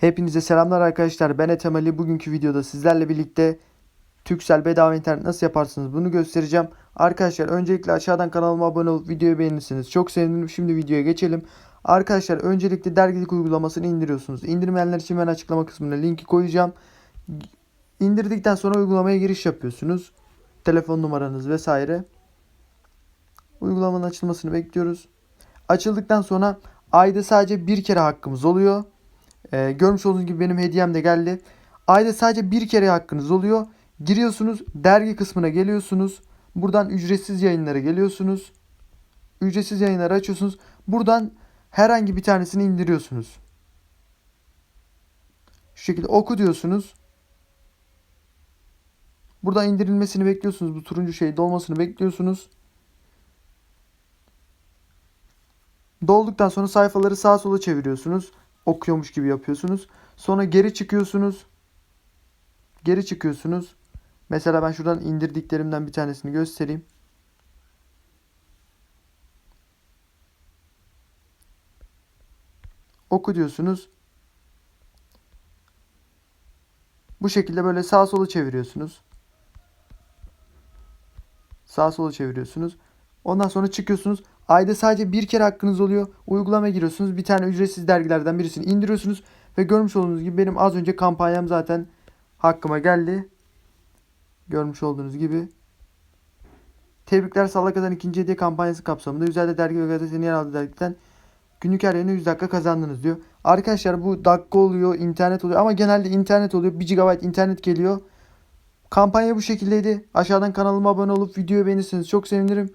Hepinize selamlar arkadaşlar. Ben Ethem Ali. Bugünkü videoda sizlerle birlikte Türksel bedava internet nasıl yaparsınız bunu göstereceğim. Arkadaşlar öncelikle aşağıdan kanalıma abone olup videoyu beğenirsiniz. Çok sevinirim. Şimdi videoya geçelim. Arkadaşlar öncelikle dergilik uygulamasını indiriyorsunuz. İndirmeyenler için ben açıklama kısmına linki koyacağım. İndirdikten sonra uygulamaya giriş yapıyorsunuz. Telefon numaranız vesaire. Uygulamanın açılmasını bekliyoruz. Açıldıktan sonra ayda sadece bir kere hakkımız oluyor. Ee, görmüş olduğunuz gibi benim hediyem de geldi. Ayda sadece bir kere hakkınız oluyor. Giriyorsunuz dergi kısmına geliyorsunuz. Buradan ücretsiz yayınlara geliyorsunuz. Ücretsiz yayınları açıyorsunuz. Buradan herhangi bir tanesini indiriyorsunuz. Şu şekilde oku diyorsunuz. Buradan indirilmesini bekliyorsunuz. Bu turuncu şey dolmasını bekliyorsunuz. Dolduktan sonra sayfaları sağa sola çeviriyorsunuz. Okuyormuş gibi yapıyorsunuz. Sonra geri çıkıyorsunuz. Geri çıkıyorsunuz. Mesela ben şuradan indirdiklerimden bir tanesini göstereyim. Oku diyorsunuz. Bu şekilde böyle sağa sola çeviriyorsunuz. Sağa sola çeviriyorsunuz. Ondan sonra çıkıyorsunuz. Ayda sadece bir kere hakkınız oluyor. Uygulamaya giriyorsunuz. Bir tane ücretsiz dergilerden birisini indiriyorsunuz. Ve görmüş olduğunuz gibi benim az önce kampanyam zaten hakkıma geldi. Görmüş olduğunuz gibi. Tebrikler Salaka'dan ikinci hediye kampanyası kapsamında Üzerinde dergi ve gazetenin yer aldığı dergiden günlük her yayına 100 dakika kazandınız diyor. Arkadaşlar bu dakika oluyor, internet oluyor ama genelde internet oluyor. 1 GB internet geliyor. Kampanya bu şekildeydi. Aşağıdan kanalıma abone olup videoyu beğenirseniz çok sevinirim.